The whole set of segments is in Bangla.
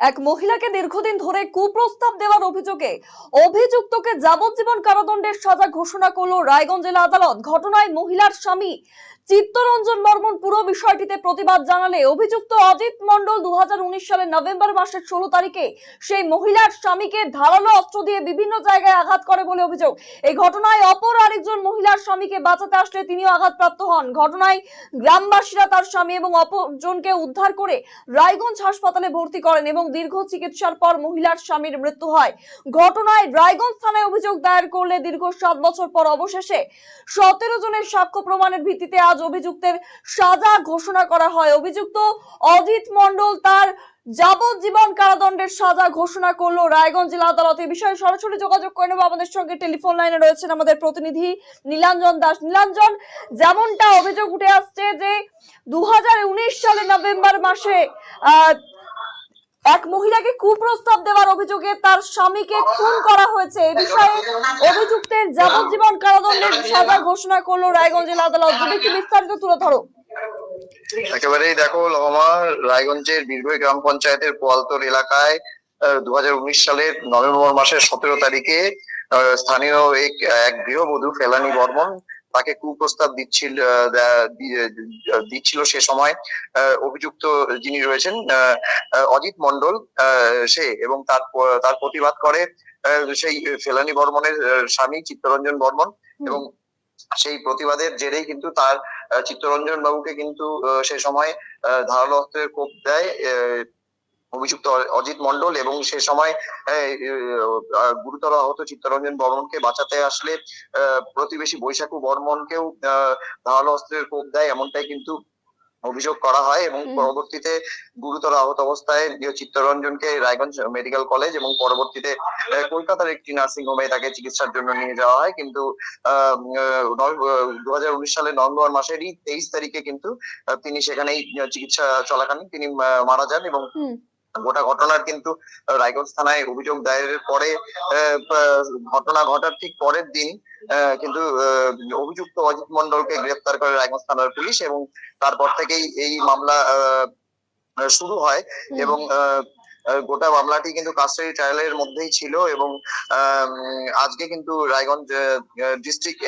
এক মহিলাকে দীর্ঘদিন ধরে কুপ্রস্তাব দেওয়ার অভিযোগে অভিযুক্তকে যাবজ্জীবন কারাদণ্ডের সাজা ঘোষণা করল রায়গঞ্জ জেলা আদালত। ঘটনায় মহিলার স্বামী চিত্তরঞ্জন বর্মন পুরো বিষয়টিতে প্রতিবাদ জানালে অভিযুক্ত অজিত মণ্ডল দু সালের নভেম্বর মাসের ষোলো তারিখে সেই মহিলার স্বামীকে ধারালো অস্ত্র দিয়ে বিভিন্ন জায়গায় আঘাত করে বলে অভিযোগ। এই ঘটনায় অপর আরেকজন মহিলার স্বামীকে বাঁচাতে আসলে তিনিও আঘাতপ্রাপ্ত হন। ঘটনায় গ্রামবাসীরা তার স্বামী এবং অপরজনকে উদ্ধার করে রায়গঞ্জ হাসপাতালে ভর্তি করেন এবং দীর্ঘ চিকিৎসার পর মহিলার স্বামীর মৃত্যু হয়। ঘটনায় রায়গঞ্জ থানায় অভিযোগ দায়ের করলে দীর্ঘ সাত বছর পর অবশেষে সতেরো জনের সাক্ষ্য প্রমাণের ভিত্তিতে আজ অভিযুক্তের সাজা ঘোষণা করা হয়। অভিযুক্ত অজিত মন্ডল তার যাবজ্জীবন কারাদণ্ডের সাজা ঘোষণা করল। রায়গঞ্জ জেলা আদালত এই বিষয়ে সরাসরি যোগাযোগ করে নেব। আমাদের সঙ্গে টেলিফোন লাইনে রয়েছেন আমাদের প্রতিনিধি নীলাঞ্জন দাস। নীলাঞ্জন, যেমনটা অভিযোগ উঠে আসছে যে দু হাজার উনিশ সালে নভেম্বর মাসে এক মহিলাকে কুপ্রস্তাব দেওয়ার অভিযোগে তার স্বামীকে খুন করা হয়েছে। এই বিষয়ে অভিযুক্তের যাবজ্জীবন কারাদণ্ডের সাজা ঘোষণা করল রায়গঞ্জ জেলা আদালত। যদি একটু বিস্তারিত তুলে ধরো। একেবারেই দেখো লহমা রায়গঞ্জের বীরভূমি গ্রাম পঞ্চায়েতের পোয়ালতোর এলাকায় দু হাজার উনিশ সালের নভেম্বর মাসের সতেরো তারিখে স্থানীয় এক গৃহবধূ ফেলানি বর্মন তাকে কুপ্রস্তাব দিচ্ছিল দিচ্ছিল সে সময় অভিযুক্ত যিনি রয়েছেন অজিত মন্ডল সে এবং তার তার প্রতিবাদ করে সেই ফেলানি বর্মনের স্বামী চিত্তরঞ্জন বর্মন এবং সেই প্রতিবাদের জেরেই কিন্তু তার চিত্তরঞ্জন বাবুকে কিন্তু সে সময় ধারালো অস্ত্রের কোপ দেয় অভিযুক্ত অজিত মন্ডল এবং সে সময় গুরুতর আহত চিত্তরঞ্জন বর্মনকে বাঁচাতে আসলে প্রতিবেশী বৈশাখু বর্মনকেও ধারালো অস্ত্রের কোপ দেয় এমনটাই কিন্তু অভিযোগ করা হয় এবং পরবর্তীতে গুরুতর আহত অবস্থায় চিত্তরঞ্জনকে রায়গঞ্জ মেডিকেল কলেজ এবং পরবর্তীতে কলকাতার একটি নার্সিং হোমে তাকে চিকিৎসার জন্য নিয়ে যাওয়া হয় কিন্তু দু হাজার উনিশ সালের নভেম্বর মাসেরই তেইশ তারিখে কিন্তু তিনি সেখানেই চিকিৎসা চলাকালীন তিনি মারা যান এবং। গোটা ঘটনার কিন্তু রায়গঞ্জ থানায় অভিযোগ দায়েরের পরে ঘটনা ঘটার ঠিক পরের দিন কিন্তু অভিযুক্ত অজিত মন্ডলকে গ্রেফতার করে রায়গঞ্জ থানার পুলিশ এবং তারপর থেকেই এই মামলা শুরু হয় এবং গোটা মামলাটি কিন্তু কাস্টাডি ট্রায়ালের মধ্যেই ছিল এবং আজকে কিন্তু রায়গঞ্জ ডিস্ট্রিক্ট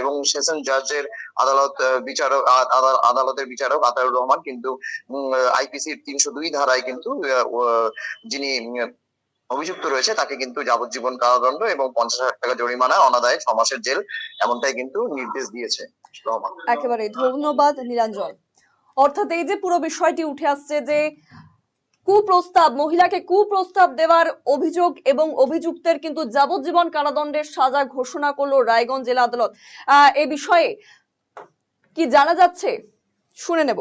এবং সেশন জাজের আদালত বিচারক আদালতের বিচারক আতাউর রহমান কিন্তু আইপিসির তিনশো দুই ধারায় কিন্তু যিনি অভিযুক্ত রয়েছে তাকে কিন্তু যাবজ্জীবন কারাদণ্ড এবং পঞ্চাশ হাজার টাকা জরিমানা অনাদায়ে ছ মাসের জেল এমনটাই কিন্তু নির্দেশ দিয়েছে রহমান। একেবারে ধন্যবাদ নীলাঞ্জন। অর্থাৎ এই যে পুরো বিষয়টি উঠে আসছে যে কুপ্রস্তাব, মহিলাকে কুপ্রস্তাব দেওয়ার অভিযোগ এবং অভিযুক্তের কিন্তু যাবজ্জীবন কারাদণ্ডের সাজা ঘোষণা করল রায়গঞ্জ জেলা আদালত। এ বিষয়ে কি জানা যাচ্ছে? শুনে নেব।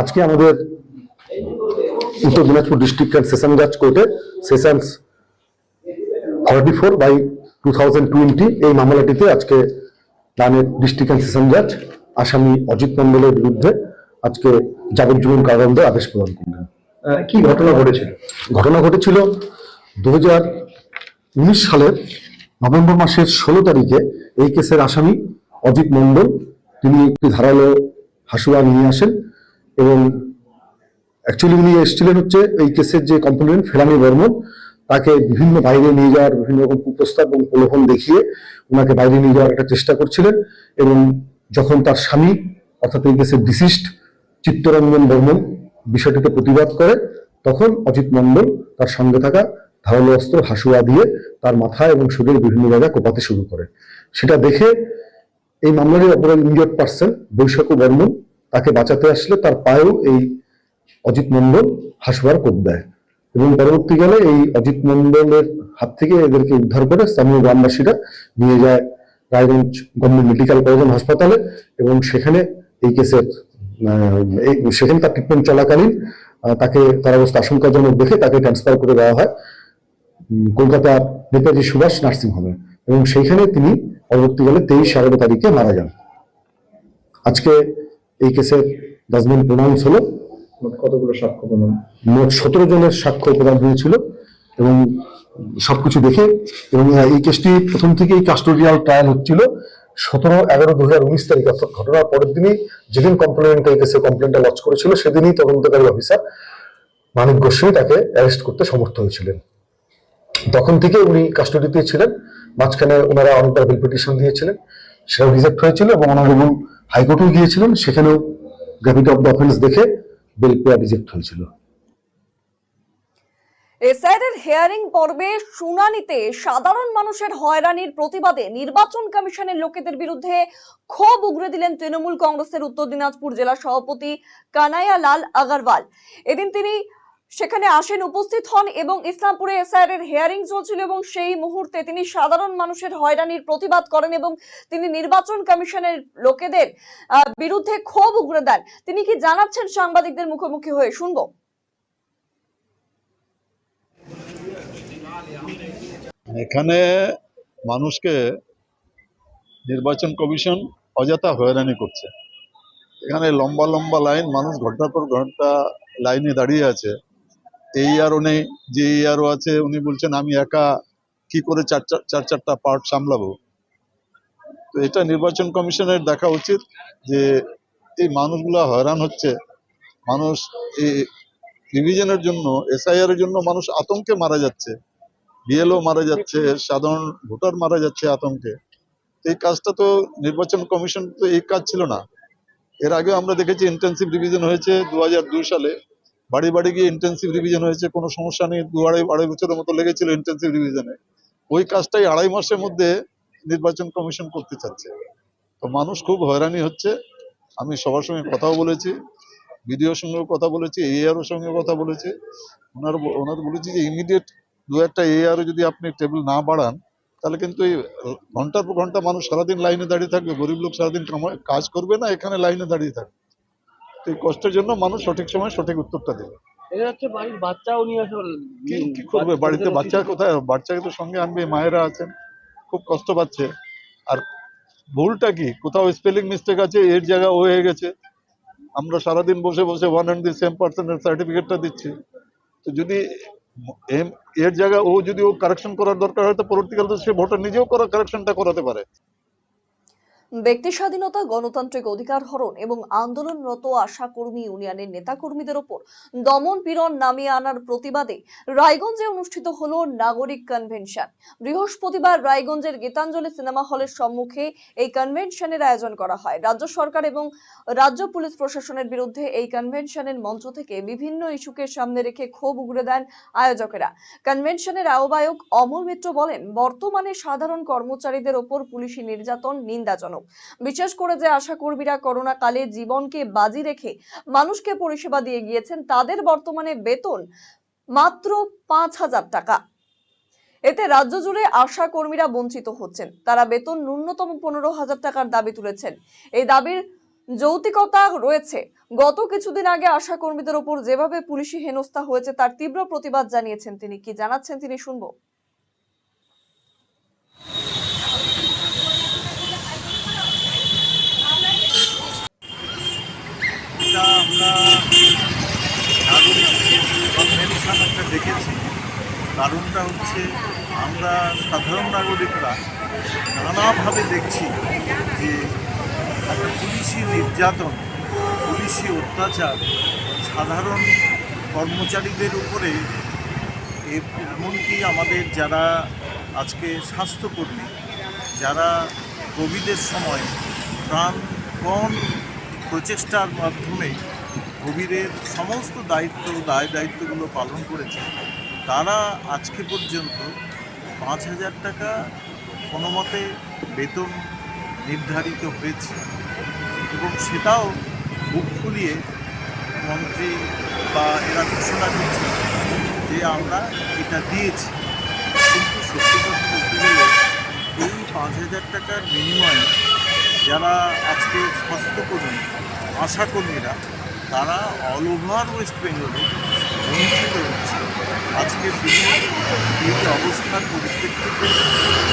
আজকে আমাদের উত্তর দিনাজপুর ডিস্ট্রিক্ট অ্যান্ড সেশন জাজ কোর্টে sessions forty four by two thousand এই মামলাটিতে আজকে প্রাণের ডিস্ট্রিক্ট সেশন জাজ আসামি অজিত মন্ডলের বিরুদ্ধে আজকে যাবজ্জীবন কারাদণ্ড আদেশ প্রদান করলেন। কি ঘটনা ঘটেছিল? ঘটনা ঘটেছিল দু উনিশ সালের নভেম্বর মাসের ষোলো তারিখে এই কেসের আসামি অজিত মণ্ডল তিনি একটি ধারালো হাসুয়া নিয়ে আসেন এবং অ্যাকচুয়ালি উনি এসেছিলেন হচ্ছে এই কেসের যে কমপ্লেন্ট ফেরানি বর্মন তাকে বিভিন্ন বাইরে নিয়ে যাওয়ার বিভিন্ন রকম কুপ্রস্তাব এবং প্রলোভন দেখিয়ে ওনাকে বাইরে নিয়ে যাওয়ার একটা চেষ্টা করছিলেন এবং যখন তার স্বামী, অর্থাৎ এই কেসের ডিসিস্ট চিত্তরঞ্জন বর্মন বিষয়টিতে প্রতিবাদ করে, তখন অজিত মণ্ডল তার সঙ্গে থাকা ধারালো অস্ত্র, হাসুয়া দিয়ে তার মাথা এবং শরীরের বিভিন্ন জায়গায় কোপাতে শুরু করে সেটা দেখে এই মামলার অপর ইনজিওর্ড পার্সন বৈশাখু বর্মন তাকে বাঁচাতে আসলে তার পায়েও এই অজিত মণ্ডল হাসুয়ার কোপ দেয়। এবং পরবর্তীকালে এই অজিত মণ্ডলের হাত থেকে এদেরকে উদ্ধার করে স্থানীয় গ্রামবাসীরা নিয়ে যায় রায়গঞ্জ গভর্নমেন্ট মেডিকেল কলেজ হাসপাতালে এবং সেখানে এই কেসের সেখানে তার ট্রিটমেন্ট চলাকালীন তাকে তার অবস্থা আশঙ্কাজনক দেখে তাকে ট্রান্সফার করে দেওয়া হয় কলকাতার নেতাজি সুভাষ নার্সিং হোমে এবং সেইখানে তিনি পরবর্তীকালে তেইশ এগারো তারিখে মারা যান। আজকে এই কেসের জাজমেন্ট প্রোনাউন্স হলো। কতগুলো সাক্ষ্য প্রমাণ মোট সতেরো জনের সাক্ষ্য প্রদান হয়েছিল এবং সবকিছু দেখে এবং এই কেসটি প্রথম থেকেই কাস্টোডিয়াল ট্রায়াল হচ্ছিল সতেরো এগারো দু হাজার উনিশ তারিখ, অর্থাৎ ঘটনার পরের দিনই যেদিন কমপ্লেন্ট এই কেসে কমপ্লেনটা লঞ্চ করেছিল, সেদিনই তদন্তকারী অফিসার মানিক গোস্বামী তাকে অ্যারেস্ট করতে সমর্থ হয়েছিলেন। তখন থেকে উনি কাস্টডিতে ছিলেন, মাঝখানে ওনারা অনেকবার বিল পিটিশন দিয়েছিলেন, সেটাও রিজেক্ট হয়েছিল এবং অনারেবল হাইকোর্টেও গিয়েছিলেন, সেখানেও গ্র্যাভিটি অফ দ্য অফেন্স দেখে বিল পেয়ার রিজেক্ট হয়েছিল। এসআইআর হেয়ারিং পর্বে শুনানিতে সাধারণ মানুষের হয়রানির প্রতিবাদে নির্বাচন কমিশনের লোকেদের বিরুদ্ধে ক্ষোভ উগরে দিলেন তৃণমূল কংগ্রেসের উত্তর দিনাজপুর জেলা সভাপতি কানাইয়া লাল আগারওয়াল। এদিন তিনি সেখানে আসেন, উপস্থিত হন এবং ইসলামপুরে এসআইআর এর হেয়ারিং চলছিল এবং সেই মুহূর্তে তিনি সাধারণ মানুষের হয়রানির প্রতিবাদ করেন এবং তিনি নির্বাচন কমিশনের লোকেদের বিরুদ্ধে ক্ষোভ উগরে দেন। তিনি কি জানাচ্ছেন সাংবাদিকদের মুখোমুখি হয়ে? শুনব। এখানে মানুষকে নির্বাচন কমিশন অযথা হয়রানি করছে। এখানে লম্বা লম্বা লাইন, মানুষ ঘণ্টার পর ঘণ্টা লাইনে দাঁড়িয়ে আছে। এই আরও নেই যে এই আরও আছে, উনি বলছেন, আমি একা কি করে চার চার- চার চারটা পার্ট সামলাবো? তো এটা নির্বাচন কমিশনের দেখা উচিত যে এই মানুষগুলা হয়রান হচ্ছে। মানুষ এই রিভিশনের জন্য, এসআইআর এর জন্য মানুষ আতঙ্কে মারা যাচ্ছে। বিএলও মারা যাচ্ছে, সাধারণ ভোটার মারা যাচ্ছে আতঙ্কে। এই কাজটা তো নির্বাচন কমিশন, তো এই কাজ ছিল না। এর আগে আমরা দেখেছি ইন্টেন্সিভ রিভিশন হয়েছে দু হাজার দুই সালে। বাড়ি বাড়ি গিয়ে ইন্টেন্সিভ রিভিশন হয়েছে, কোনো সমস্যা নেই, দু আড়াই আড়াই বছরের মতো লেগেছিল ইন্টেন্সিভ রিভিশনে ওই কাজটাই আড়াই মাসের মধ্যে নির্বাচন কমিশন করতে চাচ্ছে। তো মানুষ খুব হয়রানি হচ্ছে। আমি সবার সঙ্গে কথাও বলেছি, বিডিওর সঙ্গেও কথা বলেছি এআরও সঙ্গে কথা বলেছি। ওনার ওনার বলেছি যে ইমিডিয়েট দু একটা এআরও যদি আপনি টেবিল না বাড়ান, তাহলে কিন্তু এই ঘণ্টার পর ঘণ্টা মানুষ সারাদিন লাইনে দাঁড়িয়ে থাকবে, গরিব লোক সারাদিন কাজ করবে না, এখানে লাইনে দাঁড়িয়ে থাকবে। তো এই কষ্টের জন্য মানুষ সঠিক সময় সঠিক উত্তরটা দেবে। কি করবে? বাড়িতে কোথায়? বাচ্চাকে তো সঙ্গে আনবে মায়েরা আছেন খুব কষ্ট পাচ্ছে। আর ভুলটা কি? কোথাও স্পেলিং মিস্টেক আছে এর জায়গা ও হয়ে গেছে। আমরা সারাদিন বসে বসে ওয়ান অ্যান্ড দি সেম পার্সনের সার্টিফিকেটটা দিচ্ছি। তো যদি এম এর জায়গায় ও যদি ও কারেকশন করার দরকার হয় তো পরবর্তীকালে সে ভোটার নিজেও করা কারেকশনটা করাতে পারে। ব্যক্তি স্বাধীনতা, গণতান্ত্রিক অধিকার হরণ এবং আন্দোলনরত আশা কর্মী ইউনিয়নের নেতাকর্মীদের ওপর দমন পীড়ন নামিয়ে আনার প্রতিবাদে রায়গঞ্জে অনুষ্ঠিত হল নাগরিক কনভেনশন। বৃহস্পতিবার রায়গঞ্জের গীতাঞ্জলি সিনেমা হলের সম্মুখে এই কনভেনশনের আয়োজন করা হয়। রাজ্য সরকার এবং রাজ্য পুলিশ প্রশাসনের বিরুদ্ধে এই কনভেনশনের মঞ্চ থেকে বিভিন্ন ইস্যুকে সামনে রেখে ক্ষোভ উগড়ে দেন আয়োজকেরা। কনভেনশনের আহ্বায়ক অমল মিত্র বলেন, বর্তমানে সাধারণ কর্মচারীদের ওপর পুলিশি নির্যাতন নিন্দাজনক। বিশেষ করে যে আশা কর্মীরা করোনা কালে জীবনকে বাজি রেখে মানুষকে পরিষেবা দিয়ে গিয়েছেন, তাদের বর্তমানে বেতন মাত্র পাঁচ হাজার টাকা। এতে রাজ্য জুড়ে আশা কর্মীরা বঞ্চিত হচ্ছেন। তারা বেতন ন্যূনতম পনেরো হাজার টাকার দাবি তুলেছেন। এই দাবির যৌতিকতা রয়েছে। গত কিছুদিন আগে আশা কর্মীদের ওপর যেভাবে পুলিশি হেনস্থা হয়েছে, তার তীব্র প্রতিবাদ জানিয়েছেন তিনি। কি জানাচ্ছেন তিনি, শুনব এটা আমরা নাগরিক দেখেছি। কারণটা হচ্ছে আমরা সাধারণ নাগরিকরা নানাভাবে দেখছি যে একটা পুলিশি নির্যাতন, পুলিশি অত্যাচার সাধারণ কর্মচারীদের উপরে এমনকি আমাদের যারা আজকে স্বাস্থ্যকর্মী, যারা কোভিডের সময় প্রাণপণ প্রচেষ্টার মাধ্যমে কোভিডের সমস্ত দায়িত্ব দায় দায়িত্বগুলো পালন করেছে তারা আজকে পর্যন্ত পাঁচ হাজার টাকা কোনো মতে বেতন নির্ধারিত হয়েছে এবং সেটাও বুক ফুলিয়ে মন্ত্রী বা এরা ঘোষণা করছে যে আমরা এটা দিয়েছি। কিন্তু সত্যি কথা বলতে গেলে এই পাঁচ হাজার টাকার বিনিময়ে যারা আজকে স্বাস্থ্যকর্মী, আশাকর্মীরা তারা অল ওভার ওয়েস্ট বেঙ্গলে বঞ্চিত হচ্ছে। আজকের দিনে এই অবস্থার পরিপ্রেক্ষিতে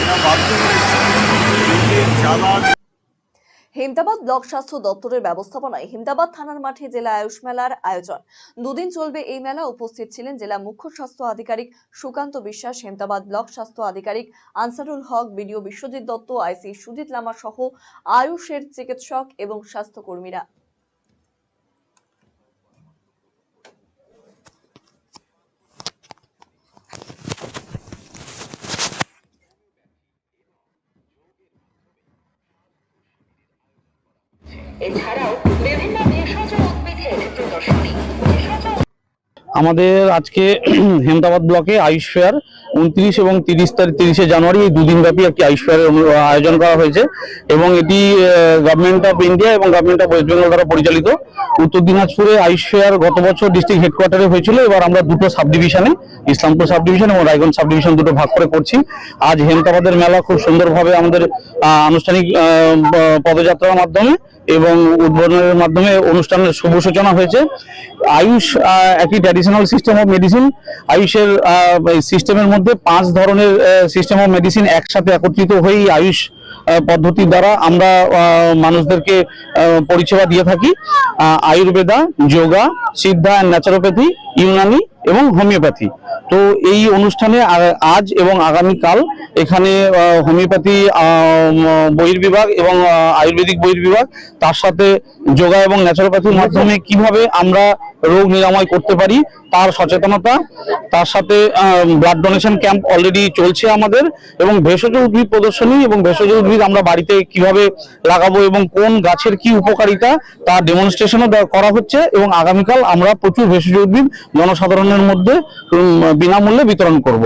এরা বাধ্য হয়েছে হেমদাবাদ ব্লক স্বাস্থ্য দপ্তরের ব্যবস্থাপনায় হেমদাবাদ থানার মাঠে জেলা আয়ুষ মেলার আয়োজন। দুদিন চলবে এই মেলা উপস্থিত ছিলেন জেলা মুখ্য স্বাস্থ্য আধিকারিক সুকান্ত বিশ্বাস, হেমদাবাদ ব্লক স্বাস্থ্য আধিকারিক আনসারুল হক, বিডিও বিশ্বজিৎ দত্ত, আইসি সুজিত লামা সহ আয়ুষের চিকিৎসক এবং স্বাস্থ্যকর্মীরা। আমাদের আজকে হেমদাবাদ ব্লকে আয়ুষ ফেয়ার উনত্রিশ এবং তিরিশ তারিখ, তিরিশে জানুয়ারি এই দুদিন ব্যাপী একটি আয়ুষ ফেয়ারের আয়োজন করা হয়েছে এবং এটি গভর্নমেন্ট অফ ইন্ডিয়া এবং গভর্নমেন্ট অফ ওয়েস্ট বেঙ্গল দ্বারা পরিচালিত। উত্তর দিনাজপুরে আয়ুষ ফেয়ার গত বছর ডিস্ট্রিক্ট হেডকোয়ার্টারে হয়েছিল, এবার আমরা দুটো সাব ডিভিশনে ইসলামপুর সাব ডিভিশন এবং রায়গঞ্জ সাব ডিভিশন দুটো ভাগ করে করছি। আজ হেমতাবাদের মেলা খুব সুন্দরভাবে আমাদের আনুষ্ঠানিক পদযাত্রার মাধ্যমে এবং উদ্বোধনের মাধ্যমে অনুষ্ঠানের শুভ সূচনা হয়েছে। আয়ুষ একটি ট্র্যাডিশনাল সিস্টেম অফ মেডিসিন আয়ুষের সিস্টেমের মধ্যে পাঁচ ধরনের সিস্টেম অফ মেডিসিন একসাথে একত্রিত হয়েই আয়ুষ আহ, পদ্ধতির দ্বারা আমরা মানুষদেরকে পরিষেবা দিয়ে থাকি। আয়ুর্বেদা যোগা সিদ্ধা অ্যান্ড ন্যাচারোপ্যাথি ইউনানি এবং হোমিওপ্যাথি। তো এই অনুষ্ঠানে আজ এবং আগামীকাল এখানে হোমিওপ্যাথি বহির্বিভাগ এবং আয়ুর্বেদিক বহির্বিভাগ, তার সাথে যোগা এবং ন্যাচারোপ্যাথির মাধ্যমে কীভাবে আমরা রোগ নিরাময় করতে পারি, তার সচেতনতা, তার সাথে ব্লাড ডোনেশন ক্যাম্প অলরেডি চলছে আমাদের, এবং ভেষজ উদ্ভিদ প্রদর্শনী এবং ভেষজ উদ্ভিদ আমরা বাড়িতে কীভাবে লাগাবো এবং কোন গাছের কি উপকারিতা তার ডেমনস্ট্রেশনও করা হচ্ছে, এবং আগামীকাল আমরা প্রচুর ভেষজ উদ্ভিদ জনসাধারণের মধ্যে বিনামূল্যে বিতরণ করব।